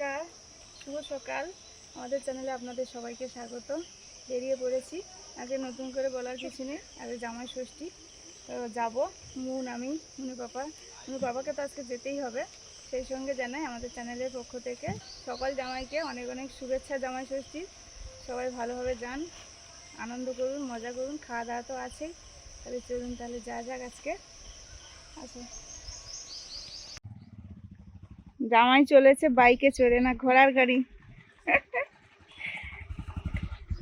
নমস্কার, শুভ সকাল। আমাদের চ্যানেলে আপনাদের সবাইকে স্বাগত। বেরিয়ে পড়েছি। আগে নতুন করে বলার কিছু নেই, আগে জামাই ষষ্ঠী। যাব, মুন, আমি, মুনু পাপা। মুনু পাপাকে তো আজকে যেতেই হবে। সেই সঙ্গে জানাই আমাদের চ্যানেলের পক্ষ থেকে সকল জামাইকে অনেক অনেক শুভেচ্ছা জামাই ষষ্ঠী সবাই ভালোভাবে যান, আনন্দ করুন, মজা করুন খাওয়া দাওয়া তো আছেই। তাহলে চলুন, তাহলে যা যাক আজকে। আচ্ছা জামাই চলেছে, বাইকে চড়ে না, ঘোড়ার গাড়ি।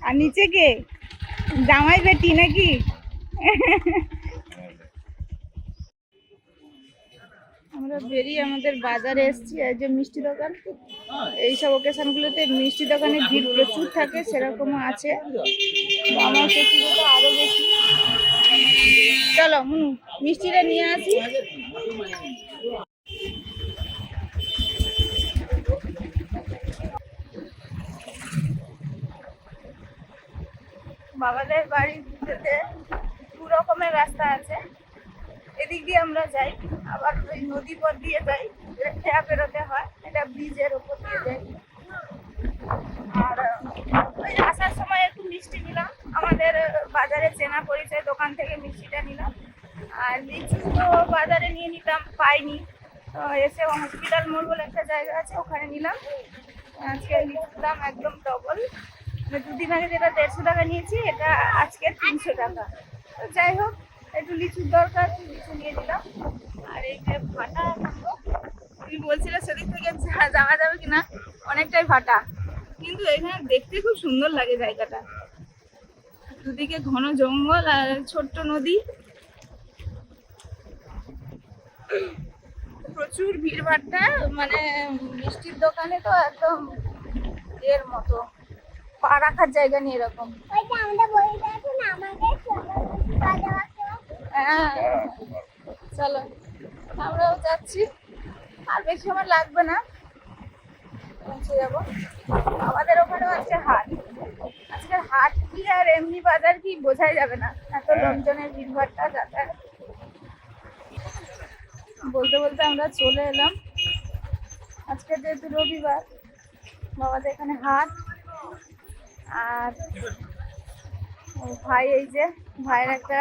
আর নিচে কে? জামাই বেটি নাকি? আমরা বেরিয়ে আমাদের বাজারে এসেছি, এই যে মিষ্টি দোকান। এইসব ওকেশনগুলোতে মিষ্টি দোকানে ভিড় প্রচুর থাকে, সেরকমও আছে। আরও বেশি। চলো মিষ্টিটা নিয়ে আসি। বাবাদের বাড়ির যেতে দু রকমের রাস্তা আছে। এদিক দিয়ে আমরা যাই, আবার ওই নদী পথ দিয়ে যাই খেয়া বেরোতে হয়, এটা ব্রিজের ওপর দিয়ে যাই। আর, ওই আসার সময় একটু মিষ্টি নিলাম। আমাদের বাজারে চেনা পরিচয় দোকান থেকে মিষ্টিটা নিলাম। আর লিচু তো বাজারে নিয়ে নিতাম, পাইনি। এসে হসপিটাল মোড় বলে একটা জায়গা আছে, ওখানে নিলাম। আজকে লিচুর দাম একদম ডবল দুদিন আগে যেটা দেড়শো টাকা নিয়েছি, এটা আজকে তিনশো টাকা। তো যাই হোক, একটু লিচুর দরকার লিচু নিয়ে নিলাম। আর এই যে ভাটা তুমি বলছিলে সেদিক থেকে যাওয়া যাবে কিনা, অনেকটাই ভাটা। কিন্তু এখানে দেখতে খুব সুন্দর লাগে জায়গাটা। দুদিকে ঘন জঙ্গল আর ছোট্ট নদী। প্রচুর ভিড় ভাট্টা মানে মিষ্টির দোকানে তো একদম এর মতো। পা রাখার জায়গা নেই এরকম। হ্যাঁ চলো আমরাও যাচ্ছি। আর বেশি সময় লাগবে না। পৌঁছে যাব। আমাদের ওখানেও আজকে হাট। আজকে হাট কি আর এমনি বাজার কি বোঝাই যাবে না। এত লোকজনের ভিড় ভাট্টা যাতায়াত। বলতে বলতে আমরা চলে এলাম। আজকে যেহেতু রবিবার বাবাদের এখানে হাট। আর ভাই, এই যে ভাইয়ের একটা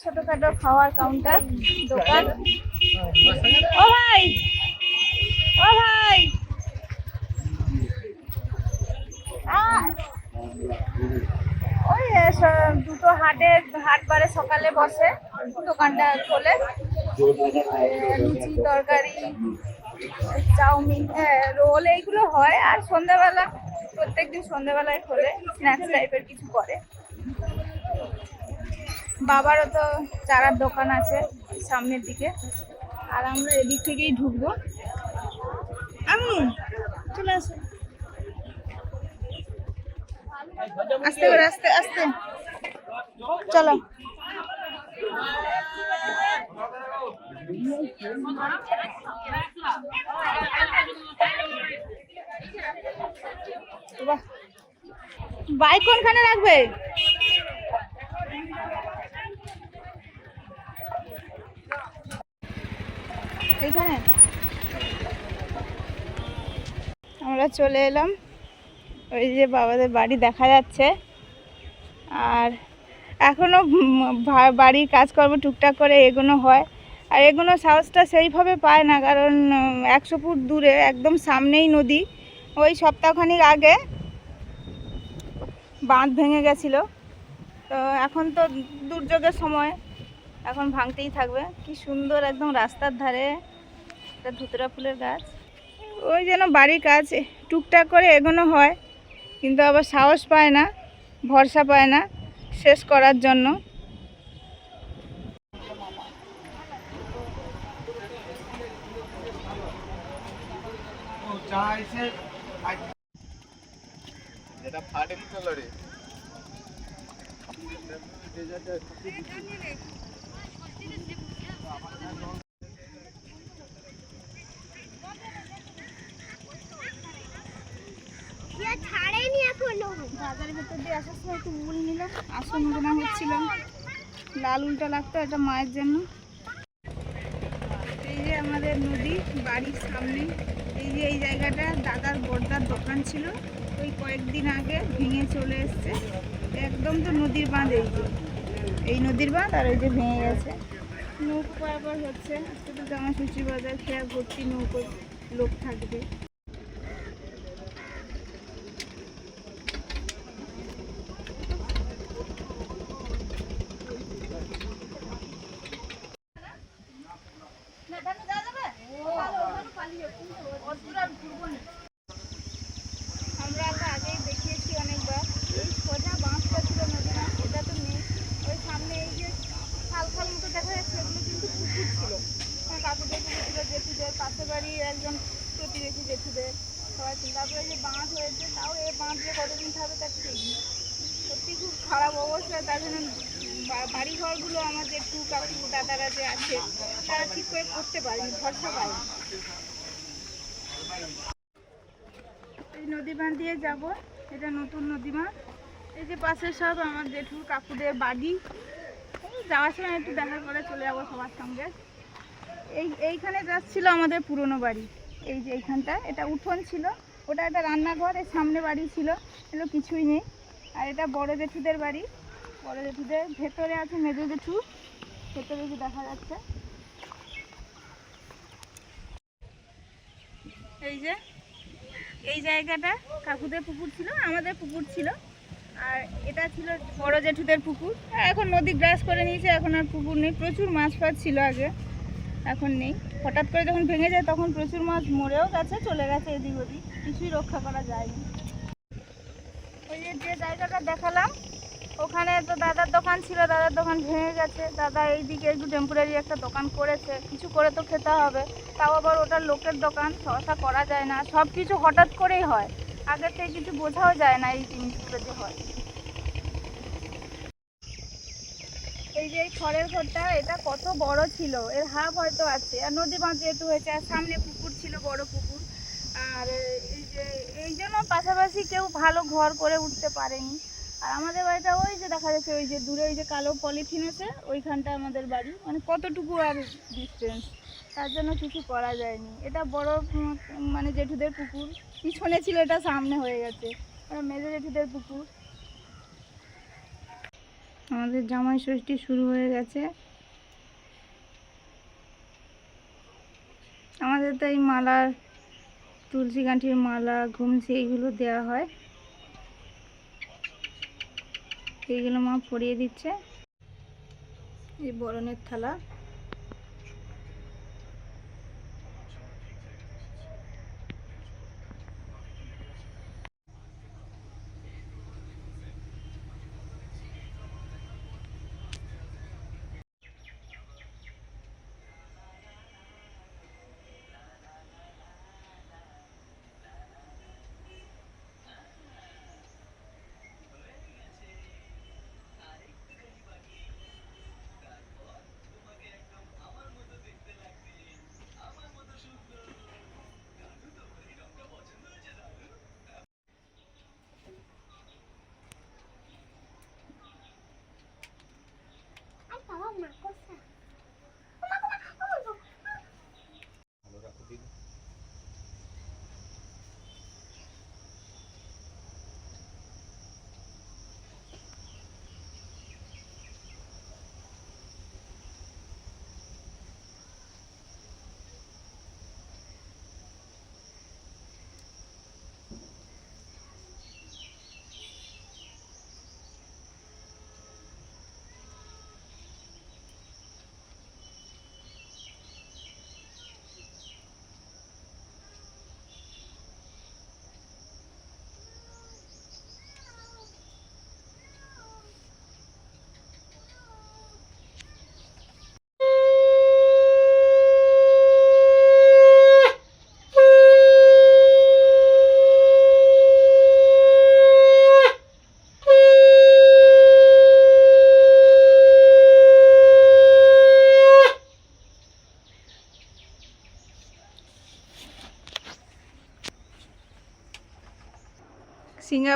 ছোটখাটো খাওয়ার কাউন্টার দোকান। ও ভাই! ও ভাই! ওই দুটো হাটে, হাট বারে সকালে বসে, দোকানটা খোলে। লুচি তরকারি, চাউমিন রোল এইগুলো হয়। আর সন্ধ্যাবেলা প্রত্যেকদিন সন্ধ্যাবেলায় খোলে স্ন্যাক্স টাইপের কিছু করে। বাবারও তো চারার দোকান আছে সামনের দিকে। আর আমরা এদিক থেকেই ঢুকবো। আমি চলে আসো। আস্তে করে, আস্তে আস্তে। চলো। বাইক কোনখানে রাখবে? এইখানে? আমরা চলে এলাম। ওই যে বাবাদের বাড়ি দেখা যাচ্ছে। আর এখনও বাড়ির কাজকর্ম টুকটাক করে এগোনো হয়। আর এগোনো সাহসটা সেইভাবে পায় না, কারণ একশো ফুট দূরে, একদম সামনেই নদী। ওই সপ্তাহখানিক আগে বাঁধ ভেঙে গেছিল। তো এখন তো দুর্যোগের সময়, এখন ভাঙতেই থাকবে। কি সুন্দর একদম রাস্তার ধারে একটা ধুতরা ফুলের গাছ। ওই যেন বাড়ির কাজ, টুকটাক করে এগোনো হয়, কিন্তু আবার সাহস পায় না, ভরসা পায় না শেষ করার জন্য। এটা লড়ে বাজারের ভেতর দিয়ে আসার সময় একটু উল নিলাম আসন গোনা হচ্ছিলাম লাল উলটা লাগতো এটা মায়ের জন্য। এই যে আমাদের নদী বাড়ির সামনে। এই যে এই জায়গাটা দাদার বর্দার দোকান ছিল, ওই কয়েকদিন আগে ভেঙে চলে এসছে। একদম তো নদীর বাঁধ এই যে। এই নদীর বাঁধ আর ওই যে ভেঙে গেছে। নৌকো পারাপার হচ্ছে, আজকে তো জামাষষ্ঠী বাজার খেয়া ভর্তি নৌকো লোক থাকবে আমরা তো আগেই দেখিয়েছি অনেকবার এই সোজা বাঁশটা ছিল নদী না ওটা তো নেই ওই সামনে এই যে খাল খাল মতো দেখা যাচ্ছে ওগুলো কিন্তু পুকুর ছিল বাড়ির একজন প্রতিবেশী সবাই তারপরে যে বাঁধ হয়েছে, তাও বাঁধ যে কতদিন থাকবে তার ঠিক সত্যি খুব খারাপ অবস্থা। তার জন্য বাড়ি ঘরগুলো আমার জেঠু কাকু যে আছে, তারা ঠিক করে করতে নদী বাঁধ দিয়ে যাব। এটা নতুন নদী বাঁধ। এই যে পাশে সব আমার জেঠু কাকুদের বাড়ি। যাওয়ার সময় একটু দেখা করে চলে যাব সবার সঙ্গে। এই এইখানে যাচ্ছিল আমাদের পুরনো বাড়ি। এই যে এইখানটা, এটা উঠোন ছিল। ওটা একটা রান্নাঘর, এর সামনে বাড়ি ছিল। এগুলো কিছুই নেই। আর এটা বড় জেঠুদের বাড়ি। বড় জেঠুদের ভেতরে আছে মেজো জেঠু। ভেতরে কি দেখা যাচ্ছে। এই যে, এই জায়গাটা কাকুদের পুকুর ছিল, আমাদের পুকুর ছিল। আর এটা ছিল বড় জেঠুদের পুকুর। আর এখন নদী গ্রাস করে নিয়েছে, এখন আর পুকুর নেই। প্রচুর মাছ ফাছ ছিল আগে। এখন নেই। হঠাৎ করে যখন ভেঙে যায়, তখন প্রচুর মাছ মরেও গেছে, চলে গেছে এদিক ওদিক। কিছুই রক্ষা করা যায়নি। ওই যে যে জায়গাটা দেখালাম, ওখানে তো দাদার দোকান ছিল, দাদার দোকান ভেঙে গেছে। দাদা এইদিকে একটু টেম্পোরারি একটা দোকান করেছে, কিছু করে তো খেতে হবে। তাও আবার ওটার লোকের দোকান, সহসা করা যায় না। সব কিছু হঠাৎ করেই হয়। আগের থেকে কিছু বোঝাও যায় না এই জিনিসগুলো যে হয়। এই যে খড়ের ঘরটা, এটা কত বড় ছিল? এর হাফ হয়তো আছে। আর নদী বাঁধ যেহেতু হয়েছে, আর সামনে পুকুর ছিল, বড় পুকুর। আর এই যে, এই জন্য পাশাপাশি কেউ ভালো ঘর করে উঠতে পারেনি। আর আমাদের বাড়িটা ওই যে দেখা যাচ্ছে, ওই যে দূরে, ওই যে কালো পলিথিন আছে, ওইখানটা আমাদের বাড়ি। মানে কতটুকু আর ডিস্টেন্স তার জন্য কিছু করা যায়নি। এটা বড় মানে জেঠুদের পুকুর। পিছনে ছিল, এটা সামনে হয়ে গেছে। মেজো জেঠুদের পুকুর। আমাদের জামাই ষষ্ঠী শুরু হয়ে গেছে। আমাদের তো এই মালার, তুলসী গাঁঠির মালা, ঘুমসি এইগুলো দেওয়া হয়। এইগুলো মা পরিয়ে দিচ্ছে। এই বরণের থালা।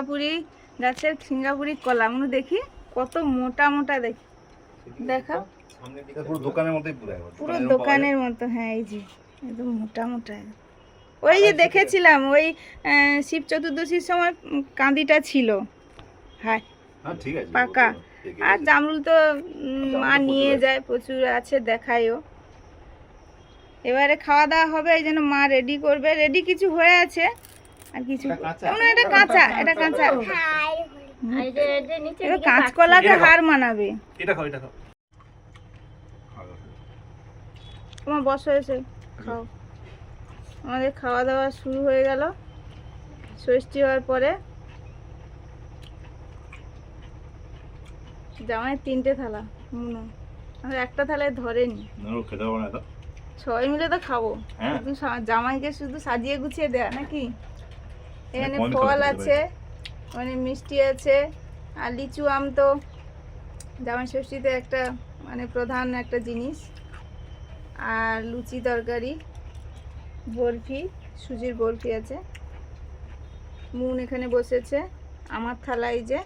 সিঙ্গাপুরি গাছের সিঙ্গাপুরি কলা। মনে দেখি কত মোটা মোটা দেখি। দেখা। পুরো দোকানের মতোই পুরো পুরো দোকানের মতো হ্যাঁ এই যে একদম মোটা মোটা। ওই যে দেখেছিলাম ওই শিব চতুর্দশীর সময় কাঁদিটা ছিল। হ্যাঁ পাকা। আর। জামরুল তো মা নিয়ে যায় প্রচুর আছে দেখায়ও। এবারে খাওয়া দাওয়া হবে এই জন্য মা রেডি করবে। রেডি কিছু হয়ে আছে আর কিছু। এটা কাঁচা? এটা কাঁচা এটা কাঁচা। কাঁচকলাকে হার মানাবে। এটা খাও এটা খাও। তোমার বসো এসে খাও। আমাদের খাওয়া দাওয়া শুরু হয়ে গেল। ষষ্ঠী হওয়ার পরে জামাই তিনটে থালা মুনো। আর একটা থালায় ধরেনি। সবাই মিলে তো খাব। হ্যাঁ। শুধু জামাইকে শুধু সাজিয়ে গুছিয়ে দেয়া নাকি? এখানে ফল আছে মানে মিষ্টি আছে আর লিচু আম তো জামাই ষষ্ঠীতে একটা মানে প্রধান একটা জিনিস। আর লুচি তরকারি বরফি সুজির বরফি আছে। মুন এখানে বসেছে। আমার থালায় যে।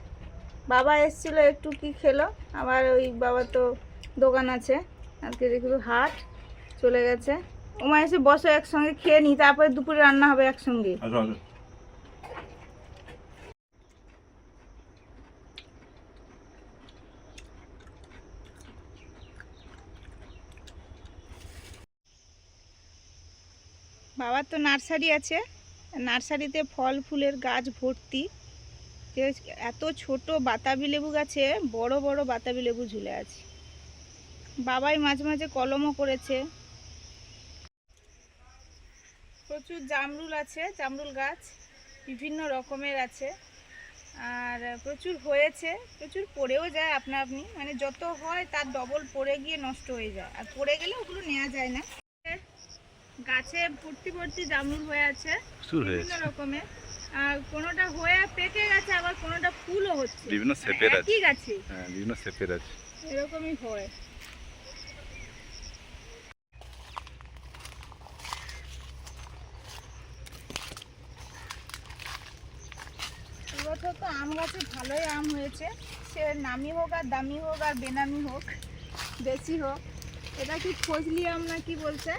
বাবা এসেছিল একটু কি খেলো আবার ওই বাবা তো দোকান আছে। আজকে একটু হাট চলে গেছে। ওমা এসে বসো একসঙ্গে খেয়ে নি তারপরে দুপুরে রান্না হবে একসঙ্গে। বাবার তো নার্সারি আছে। নার্সারিতে ফল, ফুলের গাছ ভর্তি। এত ছোট বাতাবি লেবু গাছে বড় বড় বাতাবি লেবু ঝুলে আছে। বাবাই মাঝে মাঝে কলমও করেছে। প্রচুর জামরুল আছে, জামরুল গাছ বিভিন্ন রকমের আছে। আর প্রচুর হয়েছে, প্রচুর পড়েও যায় আপনা আপনি মানে যত হয় তার ডবল পড়ে গিয়ে নষ্ট হয়ে যায়। আর পড়ে গেলে ওগুলো নেওয়া যায় না। গাছে ভর্তি ভর্তি জামরুল হয়ে আছে বিভিন্ন রকমের। আর কোনোটা হয়ে পেকে গেছে আবার কোনোটা ফুলও হচ্ছে। বিভিন্ন শেপের আছে। একই গাছে। হ্যাঁ বিভিন্ন শেপের আছে। এরকমই হয়। তো আম গাছে ভালোই আম হয়েছে। সে নামি হোক আর দামি হোক আর বেনামি হোক বেশি হোক। এটা কি ফজলি আম না কি বলছে?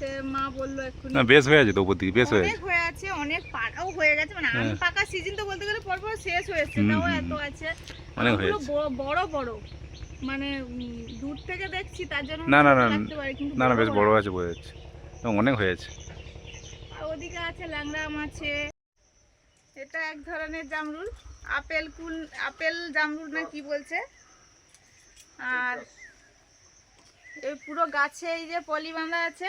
সে মা বলল না বেশ হয়ে আছে তো উপর দিকে বেশ হয়ে অনেক আছে। হয়ে আছে অনেক পাকাও হয়ে গেছে মানে আম হ্যাঁ। পাকা সিজন তো বলতে গেলে পরপর শেষ হয়েছে তাও এত আছে। অনেক। বড় বড়। মানে দূর থেকে দেখছি তার জন্য না, না, না, লাগতে পারে, কিন্তু না না বেশ বড় বড়। আছে বোঝা যাচ্ছে অনেক হয়েছে আর ওদিকে আছে ল্যাংড়া আম আছে এটা এক ধরনের জামরুল আপেল কুল আপেল জামরুল না কি বলছে? আর এই পুরো গাছে এই যে পলি বাঁধা আছে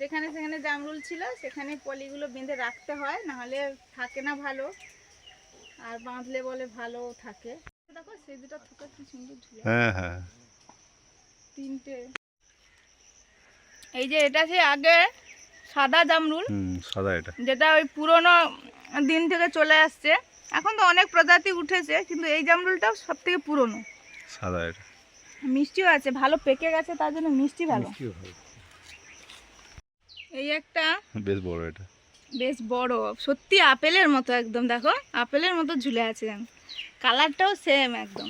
যেখানে সেখানে জামরুল ছিল সেখানে পলিগুলো বেঁধে রাখতে হয় নাহলে থাকে না ভালো। আর বাঁধলে বলে ভালো থাকে। দেখো সেই দুটো থোকা কি সুন্দর ঝুলে হ্যাঁ হ্যাঁ। তিনটে। এই যে এটা সেই আগে সাদা জামরুল। সাদা এটা। যেটা ওই পুরনো দিন থেকে চলে আসছে। এখন তো অনেক প্রজাতি উঠেছে কিন্তু এই জামরুলটাও সব থেকে পুরনো। সাদা এটা। মিষ্টিও আছে ভালো পেকে গেছে তার জন্য মিষ্টি ভালো। এই একটা বেশ বড় এটা। বেশ বড় সত্যি আপেলের মতো একদম দেখো আপেলের মতো ঝুলে আছে কালারটাও সেম একদম।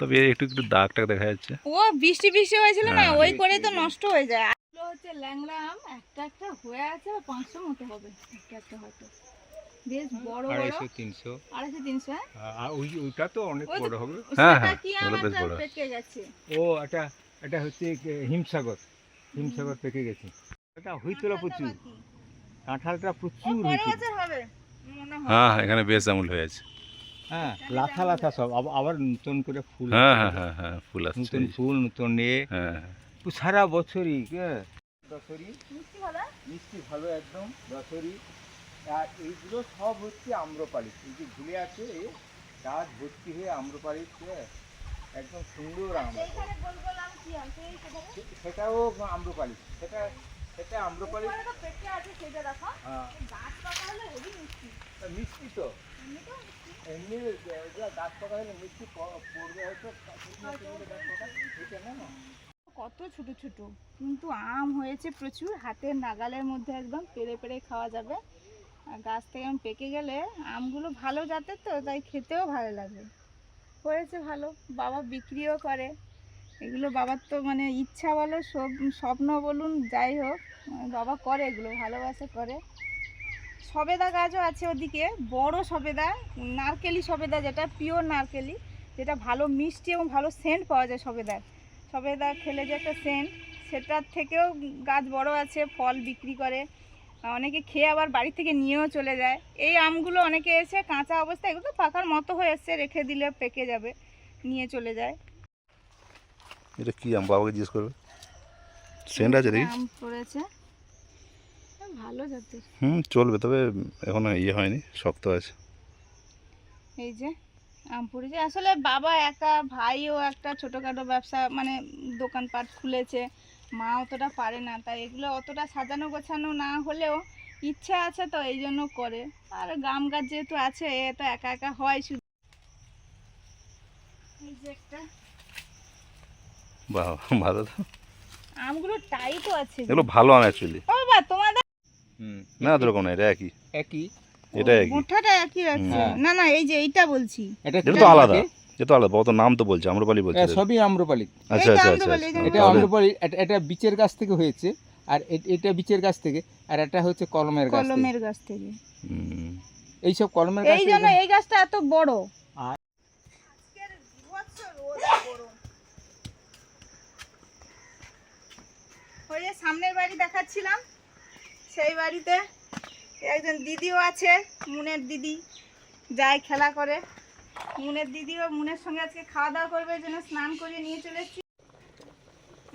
তবে এর একটু একটু দাগ টাগ দেখা যাচ্ছে। ও বৃষ্টি বৃষ্টি হয়েছিল না? হ্যাঁ। ওই করে তো নষ্ট হয়ে যায়। এগুলো হচ্ছে ল্যাংড়া আম একটা একটা হয়ে আছে বা পাঁচশো মতো হবে। একটা একটা হয়তো। বেশ বড় বড়। হ্যাঁ? আর ওই ওইটা তো অনেক বড় হবে। হ্যাঁ, হ্যাঁ, কি বেশ বড়। পেকে গেছে? ও এটা এটা হচ্ছে হিমসাগর। হিমসাগর পেকে গেছে। এটা হইতলা কাঁঠালটা প্রচুর। কাঁঠালটা প্রচুর মনে হয়। হ্যাঁ এখানে বেশ আমুল হয়ে আছে। হ্যাঁ লাথা লাথা সব আবার- আবার নতুন করে ফুল হ্যাঁ হ্যাঁ হ্যাঁ হ্যাঁ ফুল আসছে। নতুন ফুল নতুন নিয়ে হ্যাঁ সারা বছরই হ্যাঁ দশরি মিষ্টি ভালো? মিষ্টি ভালো একদম দশরি আর এইগুলো সব হচ্ছে আম্রপালি এই যে ঝুলে আছে গাছ ভর্তি হয়ে আম্রপালি হ্যাঁ, একদম সুন্দর আম সেইখানে গোল গোল আম সেটাও আম্রপালি সেটা সেটা আম্রপালি। তো আছে সেটা দেখো। হ্যাঁ। গাছ পাকা হলে মিষ্টি। মিষ্টি তো। এমনি গাছ পাকা হলে মিষ্টি পড়বে হয়তো। এটা না? কত ছোট ছোট। কিন্তু আম হয়েছে প্রচুর। হাতের নাগালের মধ্যে একদম পেরে পেরে খাওয়া যাবে। আর গাছ থেকে আম পেকে গেলে আমগুলো ভালো জাতের তো তাই খেতেও ভালো লাগে। হয়েছে ভালো। বাবা বিক্রিও করে। এগুলো বাবার তো মানে ইচ্ছা বলো সব- স্বপ্ন বলুন যাই হোক। বাবা করে এগুলো, ভালোবাসে করে। সবেদা গাছও আছে ওদিকে, বড় সবেদা, নারকেলি সবেদা যেটা পিওর নারকেলি, যেটা ভালো মিষ্টি এবং ভালো সেন্ট পাওয়া যায় সবেদার। সবেদা খেলে যে একটা সেন্ট সেটার থেকেও গাছ বড় আছে, ফল বিক্রি করে। অনেকে খেয়ে আবার বাড়ি থেকে নিয়েও চলে যায়। এই আমগুলো অনেকে এসে কাঁচা অবস্থায়, এগুলো পাকার মতো হয়ে এসছে, রেখে দিলে পেকে যাবে, নিয়ে চলে যায়। এটা কি আম? বাবাকে জিজ্ঞেস করবে। সেন্ট আছে দেখি পড়েছে। ভালো জাতের হুম চলবে তবে এখনও ইয়ে হয়নি শক্ত আছে। এই যে আম পড়েছে। আসলে বাবা একা ভাইও একটা ছোটোখাটো ব্যবসা মানে দোকানপাট খুলেছে। মা অতটা পারে না তাই এগুলো অতটা সাজানো গোছানো না হলেও ইচ্ছা আছে তো এই জন্য করে। আর গাম গাছ যেহেতু আছে এ তো একা একা হয় শুধু। এই যে একটা। বাহ ভালো তো। আমগুলো টাইটও আছে এগুলো ভালো আম অ্যাকচুয়ালি ও বাবা তোমাদের হুম না এটা একই। একই? এটা একই। মুঠাটা একই আছে। হ্যাঁ। না না এই যে এইটা বলছি। এটা এটা তো আলাদা। এটা তো আলাদা। তো নাম তো বলছে আম্রপালি বলছে। সবই আম্রপালি। আচ্ছা আচ্ছা আচ্ছা আম্রপালি, আচ্ছা। এটা আম্রপালি এটা- এটা বীচের গাছ থেকে হয়েছে আর এটা বীচের গাছ থেকে আর এটা হচ্ছে কলমের গাছ থেকে। কলমের গাছ থেকে। হুম। এইসব কলমের গাছ এই জন্য এই গাছটা এত বড় আর- ওই যে সামনের বাড়ি দেখাচ্ছিলাম, সেই বাড়িতে একজন দিদিও আছে, মুনের দিদি, যায় খেলা করে। মুনের দিদিও মুনের সঙ্গে আজকে খাওয়া দাওয়া করবে জন্য স্নান করিয়ে নিয়ে চলে এসেছি।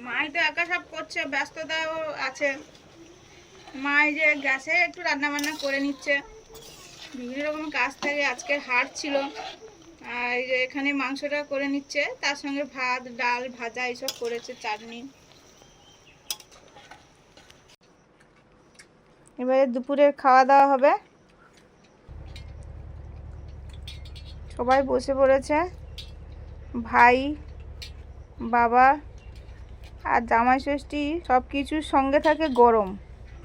মাই তো একা সব করছে, ব্যস্ততাও আছে। মাই যে গ্যাসে একটু রান্না বান্না করে নিচ্ছে। বিভিন্ন রকম কাজ থাকে আজকে হাট ছিল। আর এখানে মাংসটা করে নিচ্ছে, তার সঙ্গে ভাত, ডাল, ভাজা, এইসব করেছে, চাটনি। এবারে দুপুরের খাওয়া দাওয়া হবে। সবাই বসে পড়েছে। ভাই, বাবা আর জামাই ষষ্ঠী সব কিছুর সঙ্গে থাকে গরম।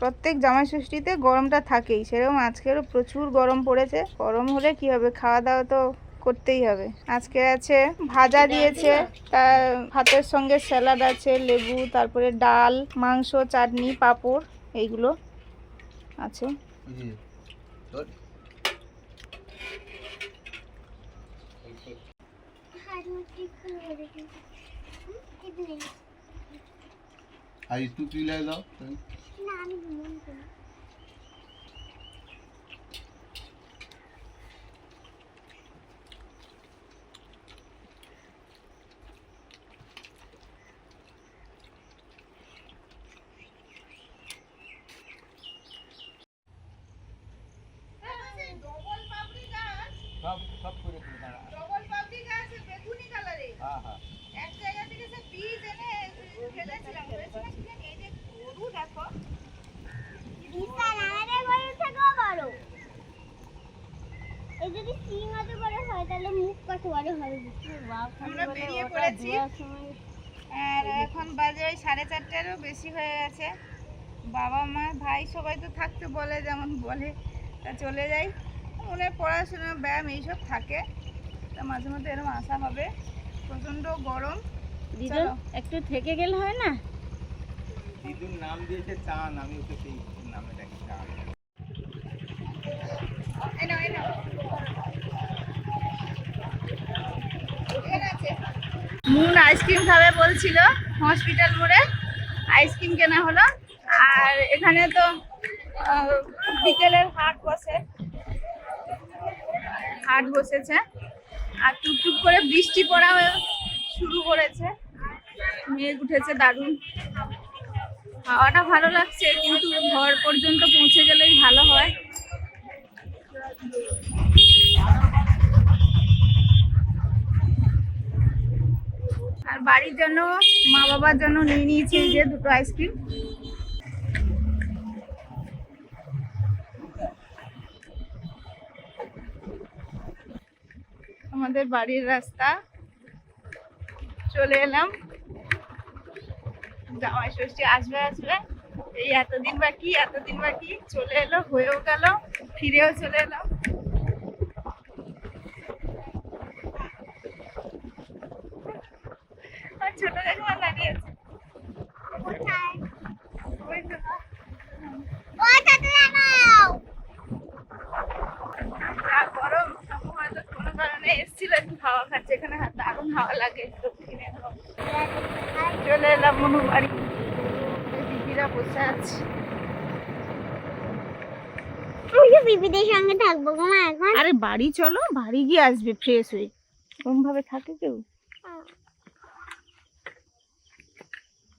প্রত্যেক জামাই ষষ্ঠীতে গরমটা থাকেই। সেরকম আজকেরও প্রচুর গরম পড়েছে। গরম হলে কি হবে? খাওয়া দাওয়া তো করতেই হবে। আজকে আছে ভাজা দিয়েছে তার ভাতের সঙ্গে স্যালাড আছে, লেবু, তারপরে ডাল, মাংস, চাটনি, পাঁপড়, এইগুলো। আছে। আর একটু পিলাই দাও। সব সব করে দিই দাঁড়া। ডবল পাপড়ি গাছ বেগুনি কালারে হ্যাঁ হ্যাঁ এক জায়গা থেকে সে বীজ এনে ফেলেছিলাম হয়েছিল কি জানি, এই যে গরু দেখো বিশাল আমাদের গরু থেকেও বড় এই যদি সিং অত বড় হয় তাহলে মুখ কত বড় হবে আমরা বেরিয়ে পড়েছি আর এখন বাজে ওই সাড়ে চারটেরও বেশি হয়ে গেছে। বাবা মা ভাই সবাই তো থাকতে বলে যেমন বলে তা চলে যাই। মনে পড়াশোনা ব্যায়াম এইসব থাকে। তা মাঝে মধ্যে এরকম আসা হবে। প্রচণ্ড গরম। একটু থেকে গেলে হয় না? দিদুর নাম দিয়েছে চান আমি ওকে সেই নামে ডাকি চান এই নাও, এই আছে। মুন আইসক্রিম খাবে বলছিল হসপিটাল মোড়ে। আইসক্রিম কেনা হলো। আর এখানে তো বিকেলের হাট বসে। হাট বসেছে। আর টুকটুক করে বৃষ্টি পড়া শুরু করেছে। মেঘ উঠেছে দারুণ। হাওয়াটা ভালো লাগছে, কিন্তু ঘর পর্যন্ত পৌঁছে গেলেই ভালো হয়। আর বাড়ির জন্য মা বাবার জন্য নিয়ে নিয়েছি এই যে দুটো আইসক্রিম। আমাদের বাড়ির রাস্তা। চলে এলাম। জামাই ষষ্ঠী আসবে আসবে। এই এতদিন বাকি এতদিন বাকি। চলে এলো, হয়েও গেল, ফিরেও চলে এলাম আর ছোট দেখে এসেছিল একটু এখানে দারুণ হাওয়া লাগে দক্ষিণে চলে এলাম মনু বাড়ি দিদিরা বসে আছে। সঙ্গে থাকব এখন। আরে বাড়ি চলো বাড়ি গিয়ে আসবে ফ্রেশ হয়ে। কোন ভাবে থাকে কেউ?